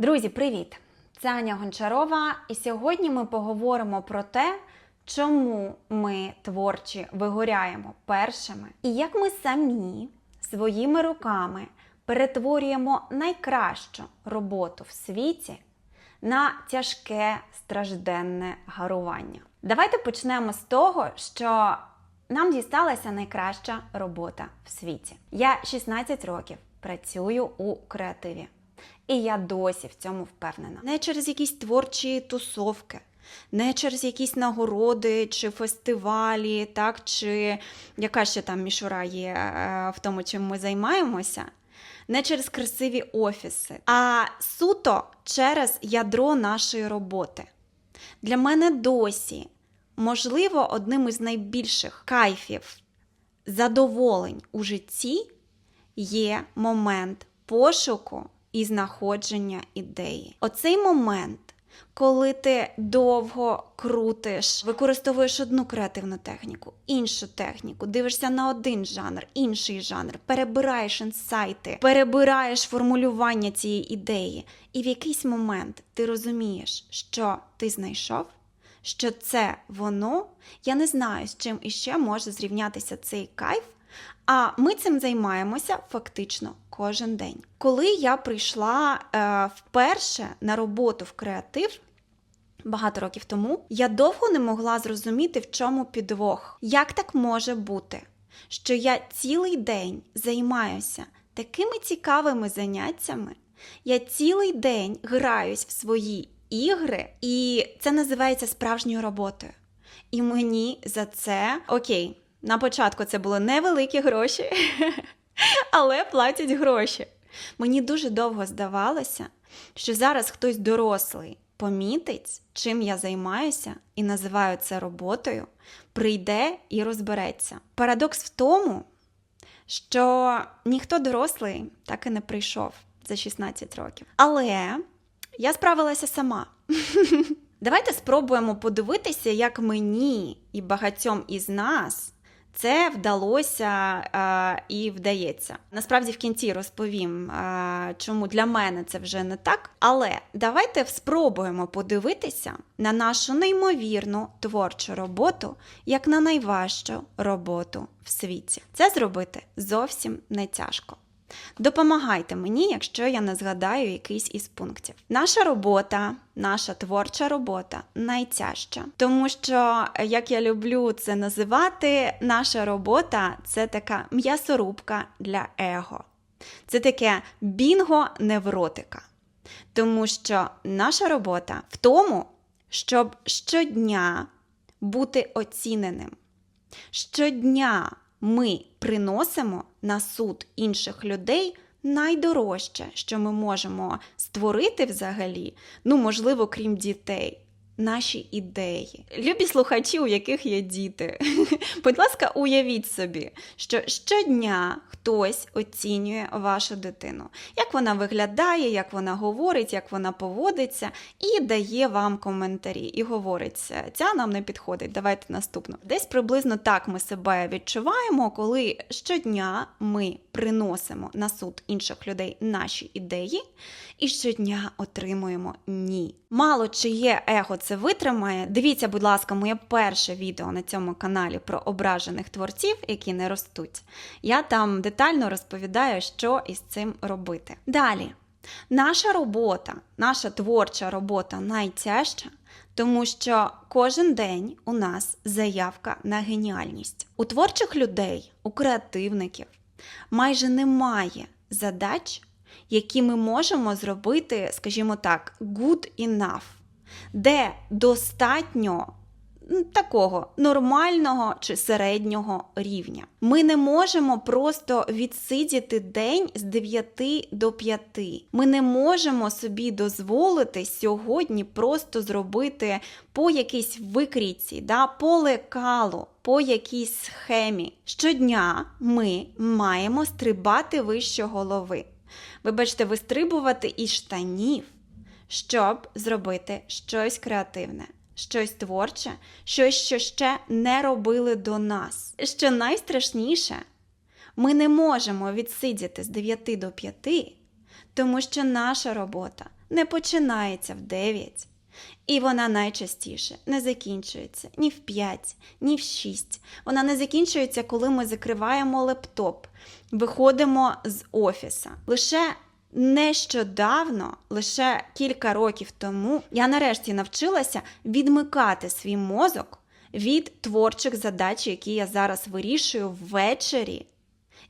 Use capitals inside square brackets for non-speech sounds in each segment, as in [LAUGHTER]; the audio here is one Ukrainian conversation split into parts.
Друзі, привіт! Це Аня Гончарова, і сьогодні ми поговоримо про те, чому ми творчі вигоряємо першими, і як ми самі своїми руками перетворюємо найкращу роботу в світі на тяжке стражденне гарування. Давайте почнемо з того, що нам дісталася найкраща робота в світі. Я 16 років працюю у креативі. І я досі в цьому впевнена. Не через якісь творчі тусовки, не через якісь нагороди чи фестивалі, так, чи яка ще там мішура є е, в тому, чим ми займаємося. Не через красиві офіси, а суто через ядро нашої роботи. Для мене досі, можливо, одним із найбільших кайфів, задоволень у житті є момент пошуку і знаходження ідеї. Оцей момент, коли ти довго крутиш, використовуєш одну креативну техніку, іншу техніку, дивишся на один жанр, інший жанр, перебираєш інсайти, перебираєш формулювання цієї ідеї, і в якийсь момент ти розумієш, що ти знайшов. Що це воно, я не знаю, з чим іще може зрівнятися цей кайф, а ми цим займаємося фактично кожен день. Коли я прийшла е, вперше на роботу в креатив. Багато років тому я довго не могла зрозуміти, в чому підвох. Як так може бути, що я цілий день займаюся такими цікавими заняттями, я цілий день граюсь в свої ігри, і це називається справжньою роботою. І мені за це окей, на початку це були невеликі гроші, [LAUGHS] але платять гроші. Мені дуже довго здавалося, що зараз хтось дорослий помітить, чим я займаюся, і називаю це роботою, прийде і розбереться. Парадокс в тому, що ніхто дорослий так і не прийшов за 16 років. Але я справилася сама. [LAUGHS] Давайте спробуємо подивитися, як мені і багатьом із нас це вдалося е, і вдається. Насправді в кінці розповім, е, чому для мене це вже не так. Але давайте спробуємо подивитися на нашу неймовірну творчу роботу як на найважчу роботу в світі. Це зробити зовсім не тяжко. Допомагайте мені, якщо я не згадаю якийсь із пунктів. Наша робота, наша творча робота найтяжча, тому що, як я люблю це називати, наша робота це така м'ясорубка для его. Це таке бінго невротика. Тому що наша робота в тому, щоб щодня бути оціненим. Щодня ми приносимо на суд інших людей найдорожче, що ми можемо створити взагалі, ну, можливо, крім дітей. Наші ідеї. Любі слухачі, у яких є діти. [LAUGHS] Будь ласка, уявіть собі, що щодня хтось оцінює вашу дитину, як вона виглядає, як вона говорить, як вона поводиться, і дає вам коментарі. І говорить, ця нам не підходить, давайте наступну. Десь приблизно так ми себе відчуваємо, коли щодня ми приносимо на суд інших людей наші ідеї, і щодня отримуємо ні. Мало чиє его це витримає. Дивіться, будь ласка, моє перше відео на цьому каналі про ображених творців, які не ростуть. Я там детально розповідаю, що із цим робити. Далі, наша робота, наша творча робота найтяжча, тому що кожен день у нас заявка на геніальність. У творчих людей, у креативників майже немає задач, які ми можемо зробити, скажімо так, good enough, де достатньо такого нормального чи середнього рівня. Ми не можемо просто відсидіти день з 9 до 5. Ми не можемо собі дозволити сьогодні просто зробити по якійсь викрійці, да, по лекалу, по якійсь схемі. Щодня ми маємо стрибати вище голови. Вибачте, вистрибувати із штанів, щоб зробити щось креативне щось творче, щось, що ще не робили до нас. Що найстрашніше, ми не можемо відсидіти з 9 до 5, тому що наша робота не починається в 9. І вона найчастіше не закінчується ні в 5, ні в 6. Вона не закінчується, коли ми закриваємо лептоп, виходимо з офіса. Лише нещодавно, лише кілька років тому, я нарешті навчилася відмикати свій мозок від творчих задач, які я зараз вирішую ввечері,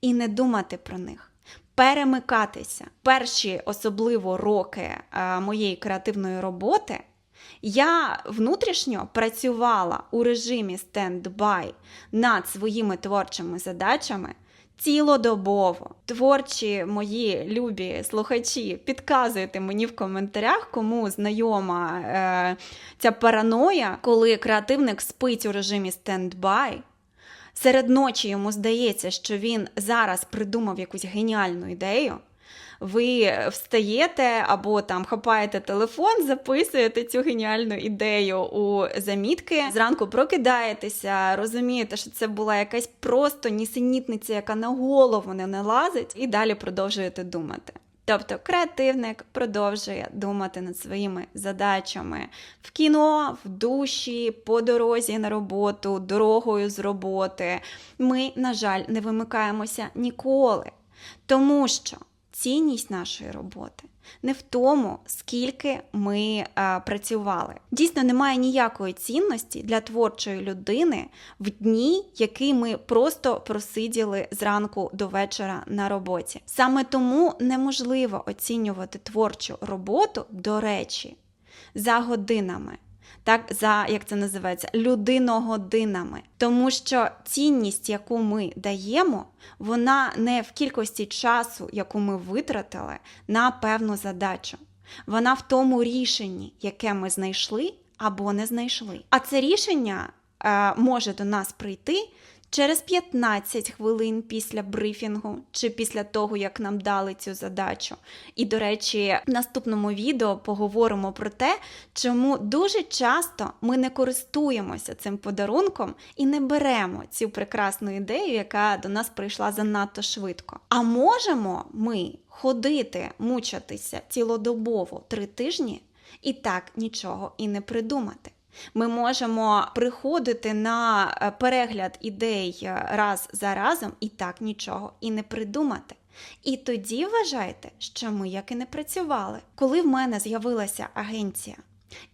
і не думати про них. Перемикатися. Перші особливо роки е, моєї креативної роботи я внутрішньо працювала у режимі стендбай над своїми творчими задачами цілодобово. Творчі мої любі слухачі, підказуйте мені в коментарях, кому знайома е, ця параноя, коли креативник спить у режимі стендбай. Серед ночі йому здається, що він зараз придумав якусь геніальну ідею. Ви встаєте або там хапаєте телефон, записуєте цю геніальну ідею у замітки. Зранку прокидаєтеся, розумієте, що це була якась просто нісенітниця, яка на голову не налазить, і далі продовжуєте думати. Тобто креативник продовжує думати над своїми задачами в кіно, в душі, по дорозі на роботу, дорогою з роботи. Ми, на жаль, не вимикаємося ніколи, тому що цінність нашої роботи не в тому, скільки ми а, працювали. Дійсно, немає ніякої цінності для творчої людини в дні, який ми просто просиділи зранку до вечора на роботі. Саме тому неможливо оцінювати творчу роботу, до речі, за годинами. Так, за як це називається, людиногодинами. Тому що цінність, яку ми даємо, вона не в кількості часу, яку ми витратили на певну задачу. Вона в тому рішенні, яке ми знайшли або не знайшли. А це рішення е, може до нас прийти через 15 хвилин після брифінгу чи після того, як нам дали цю задачу. І, до речі, в наступному відео поговоримо про те, чому дуже часто ми не користуємося цим подарунком і не беремо цю прекрасну ідею, яка до нас прийшла занадто швидко. А можемо ми ходити, мучатися цілодобово три тижні і так нічого і не придумати. Ми можемо приходити на е, перегляд ідей е, раз за разом і так нічого і не придумати. І тоді вважайте, що ми як і не працювали. Коли в мене з'явилася агенція,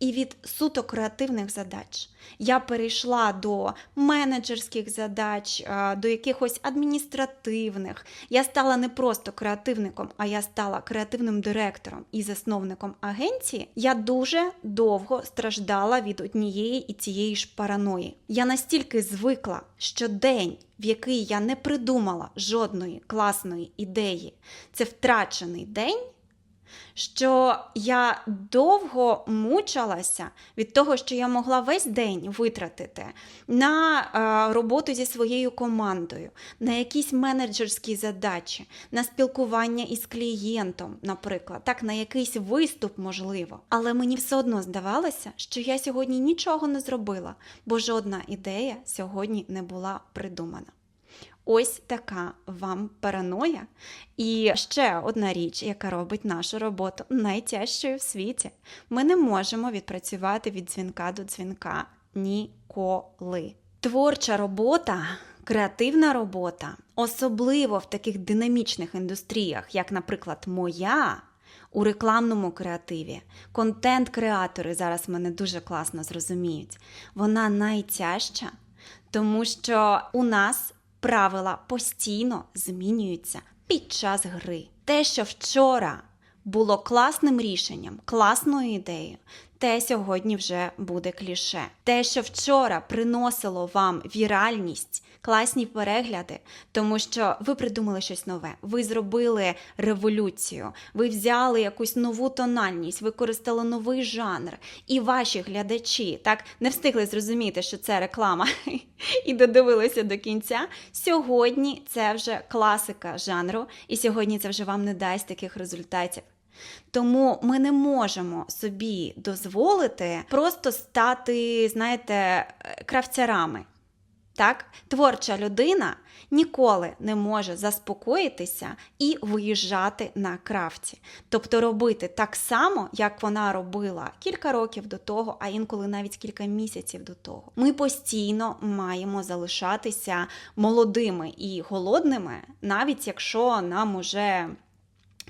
і від суто креативних задач я перейшла до менеджерських задач, е, до якихось адміністративних. Я стала не просто креативником, а я стала креативним директором і засновником агенції. Я дуже довго страждала від однієї і цієї ж параної. Я настільки звикла, що день. В який я не придумала жодної класної ідеї, це втрачений день, що я довго мучилася від того, що я могла весь день витратити на е, роботу зі своєю командою, на якісь менеджерські задачі, на спілкування із клієнтом, наприклад, так, на якийсь виступ, можливо. Але мені все одно здавалося, що я сьогодні нічого не зробила, бо жодна ідея сьогодні не була придумана. Ось така вам параноя. І ще одна річ, яка робить нашу роботу найтяжчою в світі. Ми не можемо відпрацювати від дзвінка до дзвінка ніколи. Творча робота. Креативна робота, особливо в таких динамічних індустріях, як, наприклад, моя, у рекламному креативі, контент-креатори зараз мене дуже класно зрозуміють. Вона найтяжча, тому що у нас правила постійно змінюються під час гри. Те, що вчора було класним рішенням, класною ідеєю, те сьогодні вже буде кліше. Те, що вчора приносило вам віральність, класні перегляди, тому що ви придумали щось нове, ви зробили революцію, ви взяли якусь нову тональність, використали новий жанр, і ваші глядачі так не встигли зрозуміти, що це реклама, [LAUGHS] і додивилися до кінця. Сьогодні це вже класика жанру, і сьогодні це вже вам не дасть таких результатів. Тому ми не можемо собі дозволити просто стати, знаєте, кравцярами. Так, творча людина ніколи не може заспокоїтися і виїжджати на крафті, тобто робити так само, як вона робила кілька років до того, а інколи навіть кілька місяців до того. Ми постійно маємо залишатися молодими і голодними, навіть якщо нам уже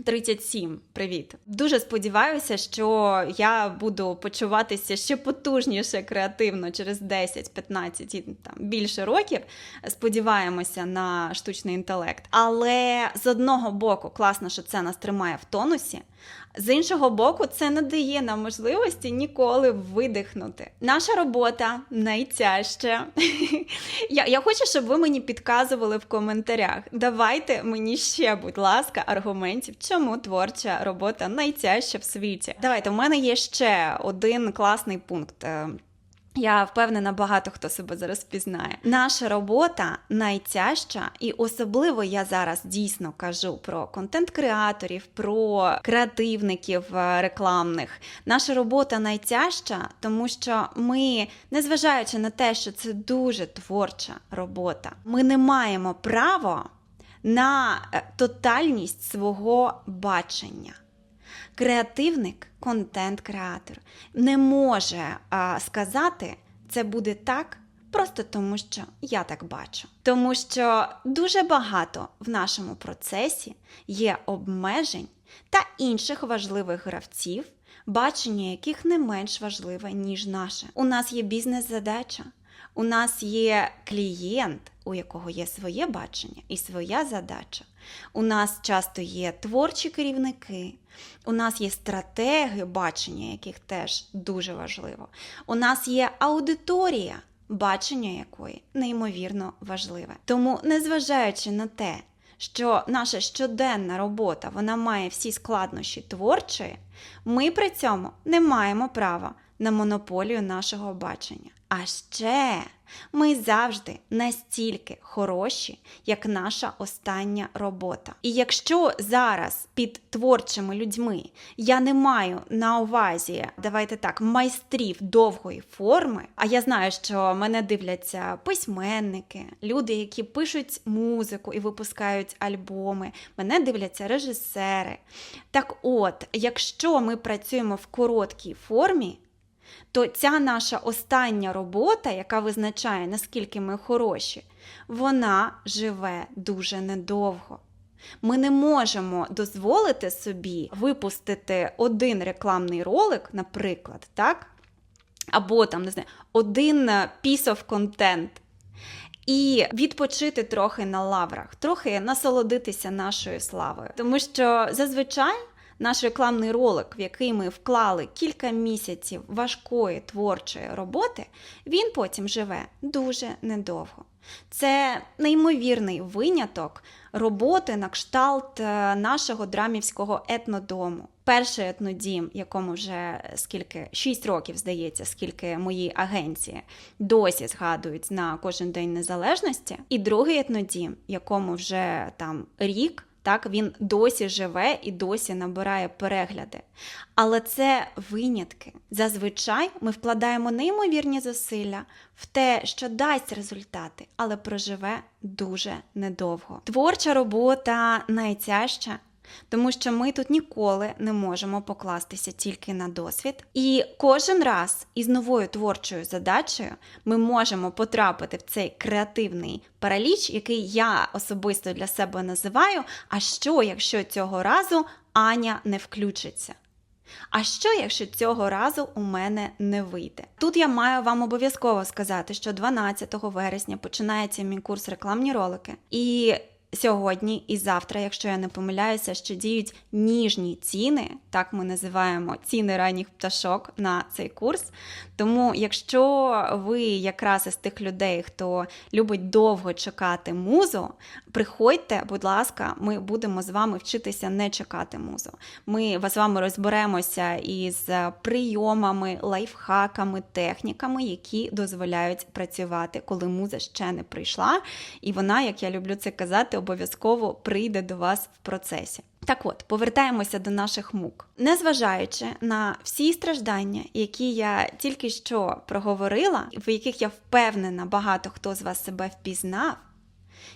37, привіт. Дуже сподіваюся, що я буду почуватися ще потужніше креативно через 10, 15 і там більше років. Сподіваємося на штучний інтелект. Але з одного боку, класно, що це нас тримає в тонусі. З іншого боку, це не дає нам можливості ніколи видихнути. Наша робота найтяжча. [LAUGHS] я, я хочу, щоб ви мені підказували в коментарях. Давайте мені ще, будь ласка, аргументів, чому творча робота найтяжча в світі. Давайте, у мене є ще один класний пункт. Я впевнена, багато хто себе зараз впізнає. Наша робота найтяжча, і особливо я зараз дійсно кажу про контент-креаторів, про креативників е, рекламних. Наша робота найтяжча, тому що ми, незважаючи на те, що це дуже творча робота, ми не маємо права на е, тотальність свого бачення. Креативник, контент-креатор не може а, сказати, це буде так, просто тому що я так бачу. Тому що дуже багато в нашому процесі є обмежень та інших важливих гравців, бачення яких не менш важливе, ніж наше. У нас є бізнес-задача. У нас є клієнт, у якого є своє бачення і своя задача. У нас часто є творчі керівники, у нас є стратеги бачення, яких теж дуже важливо. У нас є аудиторія, бачення якої неймовірно важливе. Тому, незважаючи на те, що наша щоденна робота вона має всі складнощі творчої, ми при цьому не маємо права на монополію нашого бачення. А ще ми завжди настільки хороші, як наша остання робота. І якщо зараз під творчими людьми я не маю на увазі, давайте так, майстрів довгої форми, а я знаю, що мене дивляться письменники, люди, які пишуть музику і випускають альбоми, мене дивляться режисери. Так от, якщо ми працюємо в короткій формі, то ця наша остання робота, яка визначає, наскільки ми хороші, вона живе дуже недовго. Ми не можемо дозволити собі випустити один рекламний ролик, наприклад, так? Або там, не знаю, один piece of content, і відпочити трохи на лаврах, трохи насолодитися нашою славою. Тому що зазвичай наш рекламний ролик, в який ми вклали кілька місяців важкої творчої роботи, він потім живе дуже недовго. Це неймовірний виняток роботи на кшталт е, нашого драмівського етнодому. Перший етнодім, якому вже скільки 6 років здається, скільки мої агенції досі згадують на кожен день незалежності, і другий етнодім, якому вже там рік. Так, він досі живе і досі набирає перегляди. Але це винятки. Зазвичай ми вкладаємо неймовірні зусилля в те, що дасть результати, але проживе дуже недовго. Творча робота найтяжча. Тому що ми тут ніколи не можемо покластися тільки на досвід. І кожен раз із новою творчою задачею ми можемо потрапити в цей креативний параліч, який я особисто для себе називаю. А що, якщо цього разу Аня не включиться? А що, якщо цього разу у мене не вийде? Тут я маю вам обов'язково сказати, що 12 вересня починається мій курс рекламні ролики. І Сьогодні і завтра, якщо я не помиляюся, що діють ніжні ціни, так ми називаємо ціни ранніх пташок на цей курс. Тому, якщо ви якраз із тих людей, хто любить довго чекати музу, приходьте, будь ласка, ми будемо з вами вчитися не чекати музу. Ми з вами розберемося із прийомами, лайфхаками, техніками, які дозволяють працювати, коли муза ще не прийшла. І вона, як я люблю це казати, обов'язково прийде до вас в процесі. Так от, повертаємося до наших мук. Незважаючи на всі страждання, які я тільки що проговорила, в яких я впевнена, багато хто з вас себе впізнав,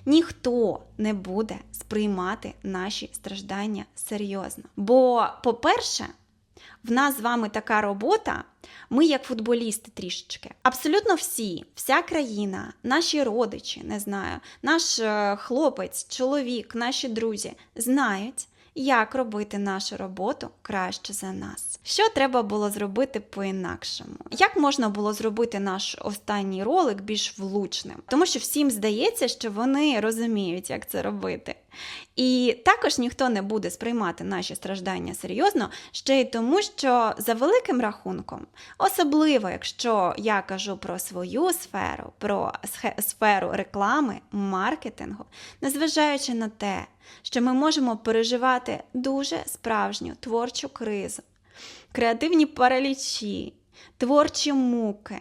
ніхто не буде сприймати наші страждання серйозно. Бо, по-перше, в нас з вами така робота, ми як футболісти трішечки. Абсолютно всі, вся країна, наші родичі, не знаю, наш е, хлопець, чоловік, наші друзі знають. Як робити нашу роботу краще за нас? Що треба було зробити по-інакшому? Як можна було зробити наш останній ролик більш влучним? Тому що всім здається, що вони розуміють, як це робити. І також ніхто не буде сприймати наші страждання серйозно, ще й тому, що за великим рахунком, особливо якщо я кажу про свою сферу, про сферу реклами, маркетингу, незважаючи на те, що ми можемо переживати дуже справжню творчу кризу, креативні паралічі, творчі муки.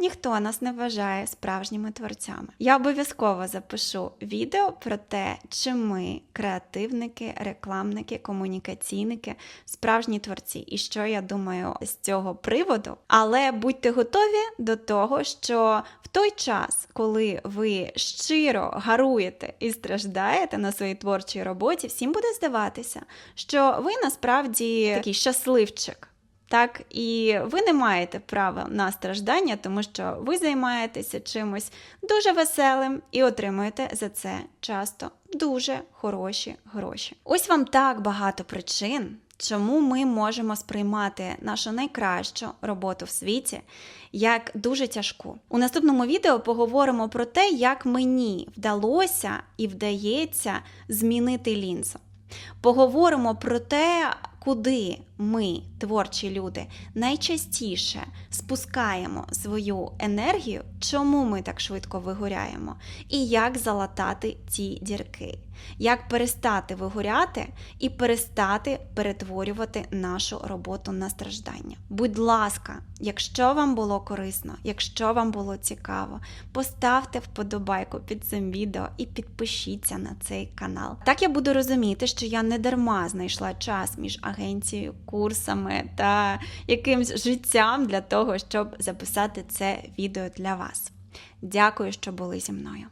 Ніхто нас не вважає справжніми творцями. Я обов'язково запишу відео про те, чи ми креативники, рекламники, комунікаційники, справжні творці, і що я думаю з цього приводу. Але будьте готові до того, що в той час, коли ви щиро гаруєте і страждаєте на своїй творчій роботі, всім буде здаватися, що ви насправді такий щасливчик. Так, і ви не маєте права на страждання, тому що ви займаєтеся чимось дуже веселим і отримуєте за це часто дуже хороші гроші. Ось вам так багато причин, чому ми можемо сприймати нашу найкращу роботу в світі як дуже тяжку. У наступному відео поговоримо про те, як мені вдалося і вдається змінити лінзу. Поговоримо про те, куди ми, творчі люди, найчастіше спускаємо свою енергію, чому ми так швидко вигоряємо, і як залатати ці дірки, як перестати вигоряти і перестати перетворювати нашу роботу на страждання. Будь ласка, якщо вам було корисно, якщо вам було цікаво, поставте вподобайку під цим відео і підпишіться на цей канал. Так я буду розуміти, що я не дарма знайшла час між агенцією, курсами та якимсь життям для того, щоб записати це відео для вас. Дякую, що були зі мною.